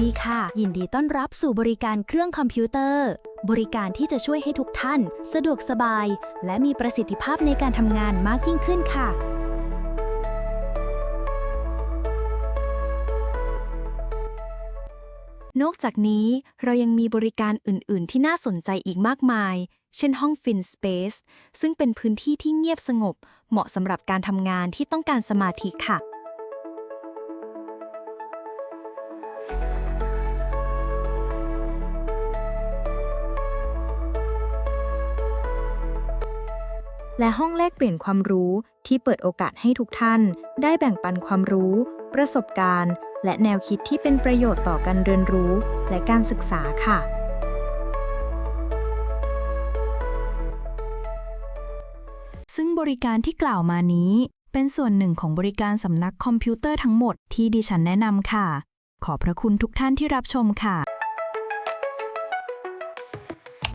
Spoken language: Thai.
ดีค่ะ ยินดีต้อนรับสู่บริการเครื่องคอมพิวเตอร์ บริการที่จะช่วยให้ทุกท่าน สะดวกสบาย และมีประสิทธิภาพในการทำงานมากยิ่งขึ้นค่ะ นอกจากนี้เรายังมีบริการอื่น ๆ ที่น่าสนใจอีกมากมาย เช่นห้อง Fin Space ซึ่งเป็นพื้นที่ที่เงียบสงบ เหมาะสำหรับการทำงานที่ต้องการสมาธิค่ะ และห้องแลกเปลี่ยนความรู้ที่เปิดโอกาสให้ทุกท่าน ได้แบ่งปันความรู้ ประสบการณ์ และแนวคิดที่เป็นประโยชน์ต่อการเรียนรู้ และการศึกษาค่ะ ซึ่งบริการที่กล่าวมานี้ เป็นส่วนหนึ่งของบริการสำนักคอมพิวเตอร์ทั้งหมดที่ดิฉันแนะนำค่ะ ขอบพระคุณทุกท่านที่รับชมค่ะ